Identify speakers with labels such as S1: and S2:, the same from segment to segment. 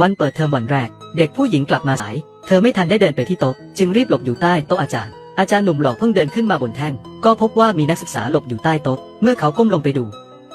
S1: วันเปิดเทอมวันแรก เด็กผู้หญิงกลับมาสาย เธอไม่ทันได้เดินไปที่โต๊ะ จึงรีบหลบอยู่ใต้โต๊ะอาจารย์ อาจารย์หนุ่มหล่อเพิ่งเดินขึ้นมาบนแท่น ก็พบว่ามีนักศึกษาหลบอยู่ใต้โต๊ะ เมื่อเขาก้มลงไปดู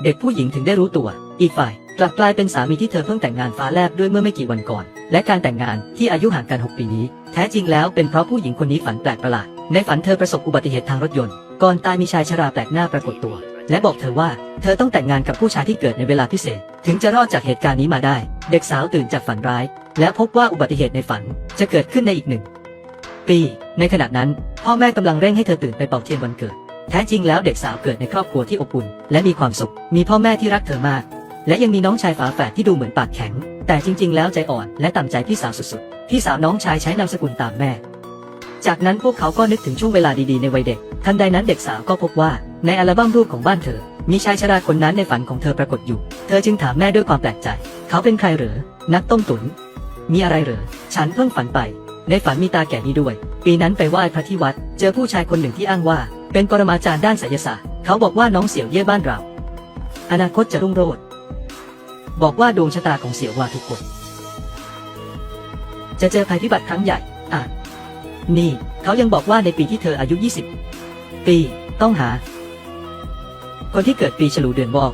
S1: เด็กผู้หญิงถึงได้รู้ตัว อีกฝ่ายกลับกลายเป็นสามีที่เธอเพิ่งแต่งงานฟ้าแลบด้วยเมื่อไม่กี่วันก่อน และการแต่งงานที่อายุห่างกัน 6 ปีนี้ แท้จริงแล้วเป็นเพราะผู้หญิงคนนี้ฝันแปลกประหลาด ในฝันเธอประสบอุบัติเหตุทางรถยนต์ ก่อนตายมีชายชราแปลกหน้าปรากฏตัว และบอกเธอว่า เธอต้องแต่งงานกับผู้ชายที่เกิดในเวลาพิเศษ ถึงจะรอดจากเหตุการณ์นี้มาได้ เด็กสาวตื่นจากฝันร้าย และพบว่าอุบัติเหตุในฝันจะเกิดขึ้นในอีกหนึ่งปี ในขณะนั้น พ่อแม่กำลังเร่งให้เธอตื่นไปเป่าเทียนวันเกิด แท้จริงแล้วเด็กสาวเกิดในครอบครัวที่อบอุ่น และมีความสุข มีพ่อแม่ที่รักเธอมาก และยังมีน้องชายฝาแฝดที่ดูเหมือนปากแข็ง แต่จริง ๆ แล้วใจอ่อนและต่ำใจพี่สาวสุดๆ พี่สาวน้องชายใช้นามสกุลตามแม่ จากนั้นพวกเขาก็นึกถึงช่วงเวลาดีๆในวัยเด็ก ทันใดนั้นเด็กสาวก็พบว่าในอัลบั้มรูปของบ้านเธอ มีชายชราคนนั้นในฝันของเธอปรากฏอยู่ เธอจึงถามแม่ด้วยความแปลกใจ เขาเป็นใครเหรอ นักต้มตุ๋น มีอะไรเหรอ ฉันเพิ่งฝันไป ในฝันมีตาแก่นี้ด้วย ปีนั้นไปไหว้พระที่วัด เจอผู้ชายคนหนึ่งที่อ้างว่า เป็นปรมาจารย์ด้านไสยศาสตร์ เขาบอกว่าน้องเสี่ยวเย่บ้านเรา อนาคตจะรุ่งโรจน์ บอกว่าดวงชะตาของเสี่ยวว่าทุกคน จะเจอภัยพิบัติครั้งใหญ่ อะ นี่ เขายังบอกว่าในปีที่เธออายุ 20 ปี ต้องหา คนที่เกิดปีฉลูเดือนวอก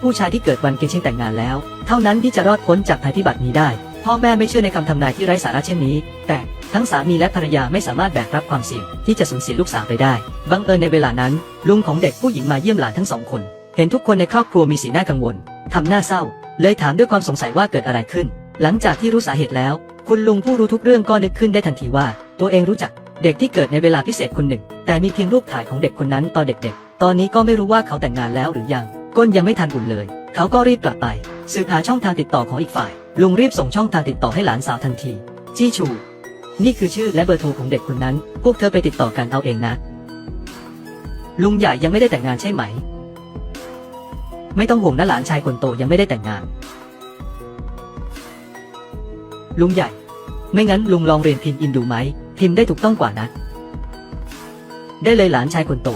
S1: ผู้ชายที่เกิดวันเกณฑ์ชิงแต่งงานแล้ว เท่านั้นที่จะรอดพ้นจากภัยพิบัตินี้ได้ พ่อแม่ไม่เชื่อในคำทำนายที่ไร้สาระเช่นนี้ แต่ทั้งสามีและภรรยาไม่สามารถแบกรับความเสี่ยงที่จะสูญเสียลูกสาวไปได้ บังเอิญในเวลานั้น ลุงของเด็กผู้หญิงมาเยี่ยมหลานทั้งสองคน เห็นทุกคนในครอบครัวมีสีหน้ากังวลทำหน้าเศร้า เลยถามด้วยความสงสัยว่าเกิดอะไรขึ้น หลังจากที่รู้สาเหตุแล้ว คุณลุงผู้รู้ทุกเรื่องก็นึกขึ้นได้ทันทีว่า ตัวเองรู้จักเด็กที่เกิดในเวลาพิเศษคนหนึ่ง แต่มีเพียงรูปถ่ายของเด็กคนนั้นตอนเด็ก ตอนนี้ก็ไม่รู้ว่าเขาแต่งงานแล้วหรือยัง ก้นยังไม่ทันอุ่นเลย เขาก็รีบกลับไป สืบหาช่องทางติดต่อของอีกฝ่าย ลุงรีบส่งช่องทางติดต่อให้หลานสาวทันที จี้ชู นี่คือชื่อและเบอร์โทรของเด็กคนนั้น พวกเธอไปติดต่อกันเอาเองนะ ลุงใหญ่ยังไม่ได้แต่งงานใช่ไหม ไม่ต้องห่วงนะหลานชายคนโตยังไม่ได้แต่งงาน ลุงใหญ่ ไม่งั้นลุงลองเรียนพิมพ์อินดูไหม พิมพ์ได้ถูกต้องกว่านะ ได้เลยหลานชายคนโต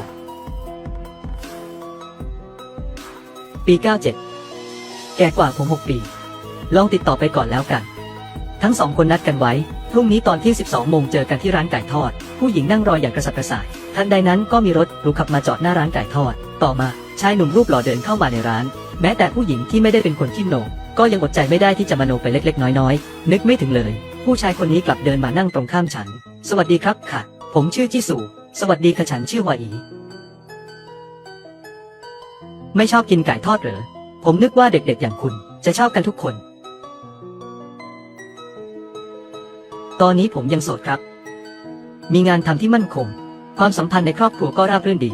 S1: ปี 97 แก่กว่าผม 6 ปี ลองติดต่อไปก่อนแล้วกัน ทั้งสองคนนัดกันไว้ พรุ่งนี้ตอนที่ 12 โมงเจอกันที่ร้านไก่ทอด ผู้หญิงนั่งรออย่างกระสับกระส่าย ทันใดนั้นก็มีรถรูขับมาจอดหน้าร้านไก่ทอด ต่อมาชายหนุ่มรูปหล่อเดินเข้ามาในร้าน แม้แต่ผู้หญิงที่ไม่ได้เป็นคนขี้โหนงก็ยังอดใจไม่ได้ที่จะมโนไปเล็ก ๆ น้อยๆ นึกไม่ถึงเลย ผู้ชายคนนี้กลับเดินมานั่งตรงข้ามฉัน สวัสดีครับค่ะ ผมชื่อจิสู สวัสดีค่ะฉันชื่อวาอี ไม่ชอบกินไก่ทอดเหรอ ผมนึกว่าเด็กๆอย่างคุณจะชอบกันทุกคน ตอนนี้ผมยังโสดครับ มีงานทำที่มั่นคง ความสัมพันธ์ในครอบครัวก็ราบรื่นดี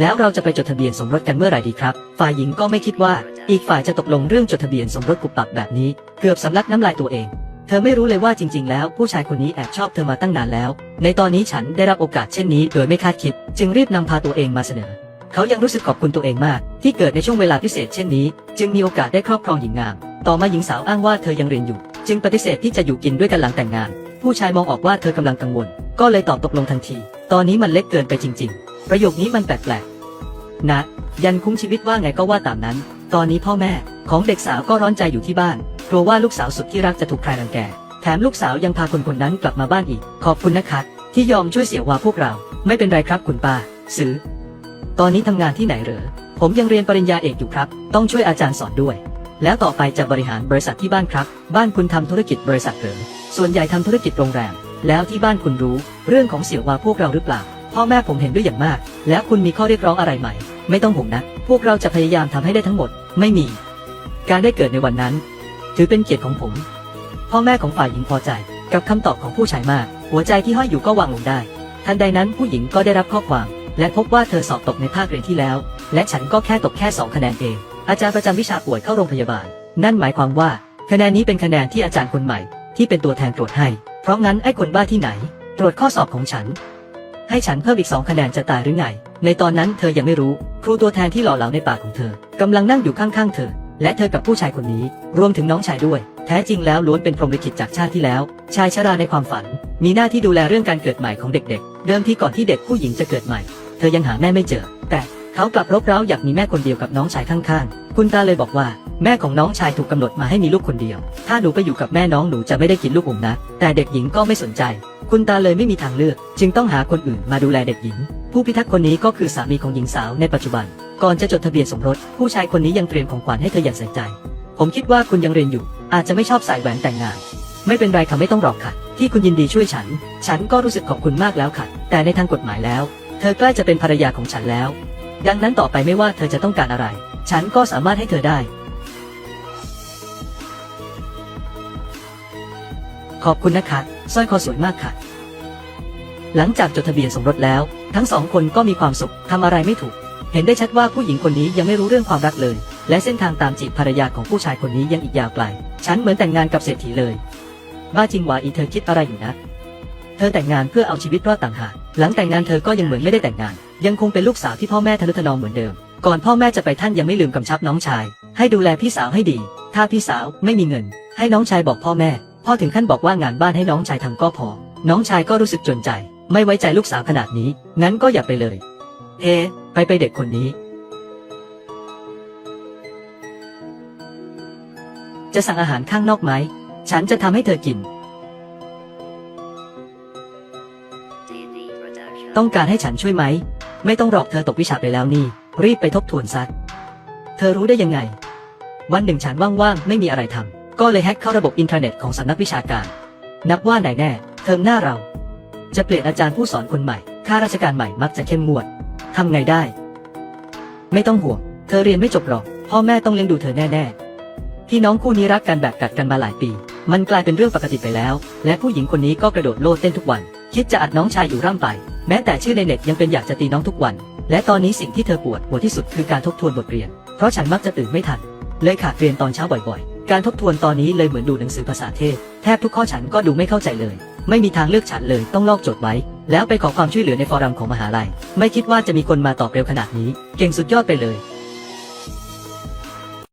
S1: แล้วเราจะไปจดทะเบียนสมรสกันเมื่อไหร่ดีครับ ฝ่ายหญิงก็ไม่คิดว่า อีกฝ่ายจะตกลงเรื่องจดทะเบียนสมรสกุบปับแบบนี้ เกือบสำลักน้ำลายตัวเองเธอไม่รู้เลยว่าจริง ๆ แล้วผู้ชายคนนี้แอบชอบเธอมาตั้งนานแล้ว ในตอนนี้ฉันได้รับโอกาสเช่นนี้โดยไม่คาดคิด จึงรีบนำพาตัวเองมาเสนอ เขายังรู้สึกขอบคุณตัวเองมาก ที่เกิดในช่วงเวลาพิเศษเช่นนี้ จึงมีโอกาสได้ครอบครองหญิงงาม ต่อมาหญิงสาวอ้างว่าเธอยังเรียนอยู่ จึงปฏิเสธที่จะอยู่กินด้วยกันหลังแต่งงาน ผู้ชายมองออกว่าเธอกำลังกังวล ก็เลยตอบตกลงทันที ตอนนี้มันเล็กเกินไปจริง ๆ ประโยคนี้มันแปลกๆนะ ยันคุ้มชีวิตว่าไงก็ว่าตามนั้น ตอนนี้พ่อแม่ ของเด็กสาวก็ร้อนใจอยู่ที่บ้านกลัวว่าลูกสาวสุดที่รักจะถูกใครรังแกแถมลูกสาวยังพาคนคนนั้นกลับมาบ้านอีก ขอบคุณนะคะที่ยอมช่วยเสียวาพวกเรา ไม่เป็นไรครับคุณป้า ซื้อ ตอนนี้ทำงานที่ไหนเหรอ ผมยังเรียนปริญญาเอกอยู่ครับ ต้องช่วยอาจารย์สอนด้วย แล้วต่อไปจะบริหารบริษัทที่บ้านครับ บ้านคุณทำธุรกิจบริษัทเหรอ ส่วนใหญ่ทำธุรกิจโรงแรม แล้วที่บ้านคุณรู้ เรื่องของเสี่ยววาพวกเราหรือเปล่า พ่อแม่ผมเห็นด้วยอย่างมาก แล้วคุณมีข้อเรียกร้องอะไรไหม่ ไม่ต้องห่วงนะ พวกเราจะพยายามทำให้ได้ทั้งหมด ไม่มี การได้เกิดในวันนั้น ถือเป็นเกียรติของผม พ่อแม่ของฝ่ายหญิงพอใจ กับคำตอบของผู้ชายมาก หัวใจที่ห้อยอยู่ก็วางลงได้ ทันใดนั้นผู้หญิงก็ได้รับข้อความ และพบว่าเธอสอบตกในภาคเรียนที่แล้ว และฉันก็แค่ตกแค่2คะแนนเอง อาจารย์ประจำวิชาป่วยเข้าโรงพยาบาล นั่นหมายความว่า คะแนนนี้เป็นคะแนนที่อาจารย์คนใหม่ ที่เป็นตัวแทนตรวจให้ เพราะงั้นไอ้คนบ้าที่ไหน ตรวจข้อสอบของฉัน ให้ฉันเพิ่มอีก2คะแนนจะตายหรือไง ในตอนนั้นเธอยังไม่รู้ ครูตัวแทนที่หล่อเหลาในปากของเธอกำลังนั่งอยู่ข้างๆเธอ และเธอกับผู้ชายคนนี้ รวมถึงน้องชายด้วย แท้จริงแล้วล้วนเป็นพรหมลิขิตจากชาติที่แล้ว ชายชราในความฝัน มีหน้าที่ดูแลเรื่องการเกิดใหม่ของเด็กๆเดิมที่ก่อนที่เด็กผู้หญิงจะเกิดใหม่ เธอยังหาแม่ไม่เจอ แต่เขากลับรบเร้าอยากมีแม่คนเดียวกับน้องชายข้างๆ คุณตาเลยบอกว่า แม่ของน้องชายถูกกำหนดมาให้มีลูกคนเดียว ถ้าหนูไปอยู่กับแม่น้องหนูจะไม่ได้กินลูกอมนะ แต่เด็กหญิงก็ไม่สนใจ คุณตาเลยไม่มีทางเลือก จึงต้องหาคนอื่นมาดูแลเด็กหญิง ผู้พิทักษ์คนนี้ก็คือสามีของหญิงสาวในปัจจุบัน ก่อนจะจดทะเบียนสมรส ผู้ชายคนนี้ยังเตรียมของขวัญให้เธออย่างใส่ใจ ผมคิดว่าคุณยังเรียนอยู่ อาจจะไม่ชอบใส่แหวนแต่งงาน ไม่เป็นไรค่ะไม่ต้องรอกค่ะ ที่คุณยินดีช่วยฉัน ฉันก็รู้สึกขอบคุณมากแล้วค่ะ แต่ในทางกฎหมายแล้ว เธอใกล้จะเป็นภรรยาของฉันแล้ว ดังนั้นต่อไปไม่ว่าเธอจะต้องการอะไร ฉันก็สามารถให้เธอได้ ขอบคุณนะคะสร้อยคอสวยมากค่ะ หลังจากจดทะเบียนสมรสแล้ว ทั้งสองคนก็มีความสุขทำอะไรไม่ถูก เห็นได้ชัดว่าผู้หญิงคนนี้ยังไม่รู้เรื่องความรักเลย และเส้นทางตามจีบภรรยาของผู้ชายคนนี้ยังอีกยาวไกล ฉันเหมือนแต่งงานกับเศรษฐีเลย บ้าจริงหวาอีเธอคิดอะไรอยู่นะ เธอแต่งงานเพื่อเอาชีวิตรอดต่างหาก หลังแต่งงานเธอก็ยังเหมือนไม่ได้แต่งงาน ยังคงเป็นลูกสาวที่พ่อแม่ทะนุถนอมเหมือนเดิม ก่อนพ่อแม่จะไปท่านยังไม่ลืมกำชับน้องชาย ให้ดูแลพี่สาวให้ดี ถ้าพี่สาวไม่มีเงิน ให้น้องชายบอกพ่อแม่ พ่อถึงขั้นบอกว่างานบ้านให้น้องชายทำก็พอ น้องชายก็รู้สึกจนใจ ไม่ไว้ใจลูกสาวขนาดนี้ งั้นก็อย่าไปเลย เอะไปไปเด็กคนนี้ จะสั่งอาหารข้างนอกไหม ฉันจะทำให้เธอกิน ต้องการให้ฉันช่วยไหม ไม่ต้องหรอกเธอตกวิชาไปแล้วนี่ รีบไปทบทวนซะเธอรู้ได้ยังไง วันหนึ่งฉันว่างๆ ไม่มีอะไรทำก็เลยแฮ็กเข้าระบบอินเทอร์เน็ตของสำนักวิชาการ นับว่าไหนแน่ เทอมหน้าเรา จะเปลี่ยนอาจารย์ผู้สอนคนใหม่ ข้าราชการใหม่มักจะเข้มงวดทำไงได้ ไม่ต้องห่วง เธอเรียนไม่จบหรอก พ่อแม่ต้องเลี้ยงดูเธอแน่ๆพี่น้องคู่นี้รักกันแบบกัดกันมาหลายปี มันกลายเป็นเรื่องปกติไปแล้ว และผู้หญิงคนนี้ก็กระโดดโลดเต้นทุกวัน คิดจะอัดน้องชายอยู่ร่ำไป แม้แต่ชื่อในเน็ตยังเป็นอยากจะตีน้องทุกวัน และตอนนี้สิ่งที่เธอปวดหัวที่สุดคือการทบทวนบทเรียน เพราะฉันมักจะตื่นไม่ทัน เลยขาดเรียนตอนเช้าบ่อยๆ การทบทวนตอนนี้เลยเหมือนดูหนังสือภาษาเทพแทบทุกข้อฉันก็ดูไม่เข้าใจเลย ไม่มีทางเลือกฉันเลยต้องลอกโจทย์ไว้ แล้วไปขอความช่วยเหลือในฟอรัมของมหาลัย ไม่คิดว่าจะมีคนมาตอบเร็วขนาดนี้ เก่งสุดยอดไปเลย